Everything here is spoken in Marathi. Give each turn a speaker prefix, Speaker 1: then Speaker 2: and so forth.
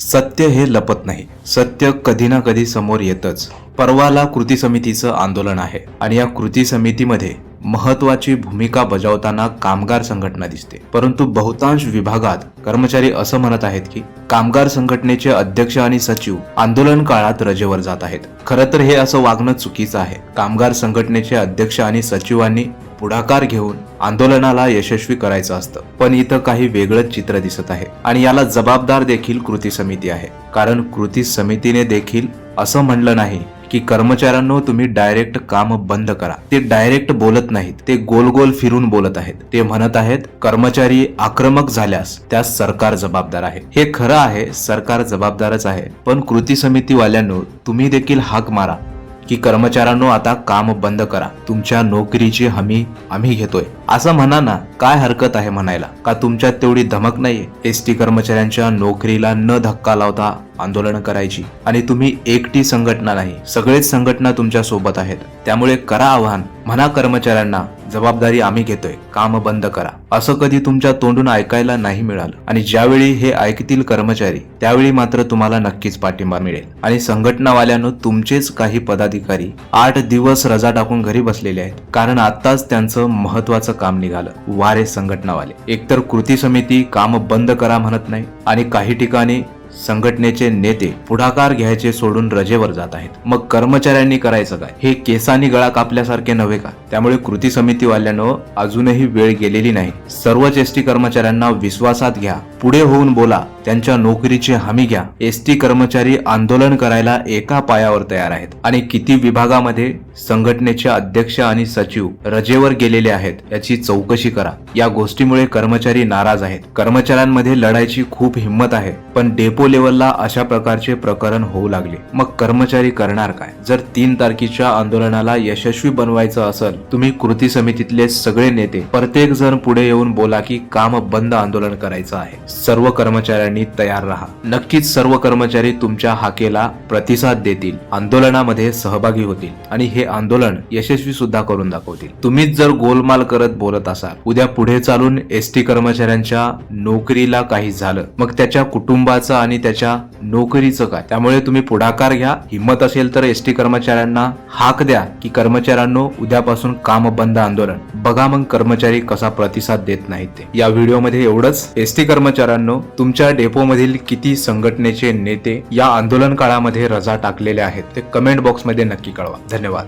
Speaker 1: सत्य हे लपत नाही. सत्य कधी ना कधी समोर येतच. परवाला कृती समितीचं आंदोलन आहे आणि या कृती समितीमध्ये महत्वाची भूमिका बजावताना कामगार संघटना दिसते. परंतु बहुतांश विभागात कर्मचारी असं म्हणत आहेत की कामगार संघटनेचे अध्यक्ष आणि सचिव आंदोलन काळात रजेवर जात आहेत. खरं तर हे असं वागणं चुकीचं आहे. कामगार संघटनेचे अध्यक्ष आणि सचिवांनी पुढाकार घेऊन आंदोलनाला यशस्वी करायचं असतं. पण इथं काही वेगळंच चित्र दिसत आहे आणि याला जबाबदार देखील कृती समिती आहे. कारण कृती समितीने देखील असं म्हणलं नाही की कर्मचाऱ्यांनो तुम्ही डायरेक्ट काम बंद करा. ते डायरेक्ट बोलत नाहीत. ते गोल गोल फिरून बोलत आहेत. ते म्हणत आहेत कर्मचारी आक्रमक झाल्यास त्यास सरकार जबाबदार आहे. हे खरं आहे सरकार जबाबदारच आहे. पण कृती समितीवाल्यांनो तुम्ही देखील हाक मारा. की कर्मचाऱ्यांनो आता काम बंद करा. तुमच्या नोकरीची हमी आम्ही घेतोय. असं म्हणा ना काय हरकत आहे म्हणायला? का तुमच्यात तेवढी धमक नाहीये? एस टी कर्मचाऱ्यांच्या नोकरीला न धक्का लावता आंदोलन करायची. आणि तुम्ही एकटी संघटना नाही सगळेच संघटना तुमच्यासोबत आहेत. त्यामुळे करा आव्हान. म्हणा कर्मचाऱ्यांना जबाबदारी आम्ही घेतोय. काम बंद करा. असं कधी तुमच्या तोंडून ऐकायला नाही मिळालं. आणि ज्यावेळी हे ऐकतील कर्मचारी त्यावेळी मात्र तुम्हाला नक्कीच पाठिंबा मिळेल. आणि संघटनावाल्यानं तुमचेच काही पदाधिकारी आठ दिवस रजा टाकून घरी बसलेले आहेत. कारण आताच त्यांचं महत्वाचं काम निघालं. वारे संघटनावाले. एकतर कृती समिती काम बंद करा म्हणत नाही. आणि काही ठिकाणी संघटनेचे नेते पुढाकार घ्यायचे सोडून रजेवर जात आहेत. मग कर्मचाऱ्यांनी करायचं काय? हे केसानी गळा कापल्यासारखे नव्हे का? त्यामुळे कृती समितीवाल्यांनो अजूनही वेळ गेलेली नाही. सर्वच एसटी कर्मचाऱ्यांना विश्वासात घ्या. पुढे होऊन बोला. त्यांच्या नोकरीची हमी घ्या. एसटी कर्मचारी आंदोलन करायला एका पायावर तयार आहेत. आणि किती विभागामध्ये संघटनेचे अध्यक्ष आणि सचिव रजेवर गेलेले आहेत याची चौकशी करा. या गोष्टीमुळे कर्मचारी नाराज आहेत. कर्मचाऱ्यांमध्ये लढायची खूप हिंमत आहे पण डेपो लेवलला अशा प्रकारचे प्रकरण होऊ लागले. मग कर्मचारी करणार काय? जर तीन तारखेच्या आंदोलनाला यशस्वी बनवायचं असेल तुम्ही कृती समितीतले सगळे नेते प्रत्येक जण पुढे येऊन बोला की काम बंद आंदोलन करायचं आहे. सर्व कर्मचाऱ्यांनी तयार राहा. नक्कीच सर्व कर्मचारी तुमच्या हाकेला प्रतिसाद देतील आंदोलनामध्ये सहभागी होतील आणि हे आंदोलन यशस्वी सुद्धा करून दाखवतील. तुम्हीच जर गोलमाल करत बोलत असाल उद्या पुढे चालून एस टी कर्मचाऱ्यांच्या नोकरीला काही झालं मग त्याच्या कुटुंबाचं आणि त्याच्या नोकरीचं काय? त्यामुळे तुम्ही पुढाकार घ्या. हिंमत असेल तर एस टी कर्मचाऱ्यांना हाक द्या की कर्मचाऱ्यांनो उद्यापासून काम बंद आंदोलन. बघा मग कर्मचारी कसा प्रतिसाद देत नाहीत ते. या व्हिडिओमध्ये एवढंच. एस टी कर्मचाऱ्यांनो तुमच्या डेपोमधील किती संघटनेचे नेते या आंदोलन काळामध्ये रजा टाकलेले आहेत ते कमेंट बॉक्समध्ये नक्की कळवा. धन्यवाद.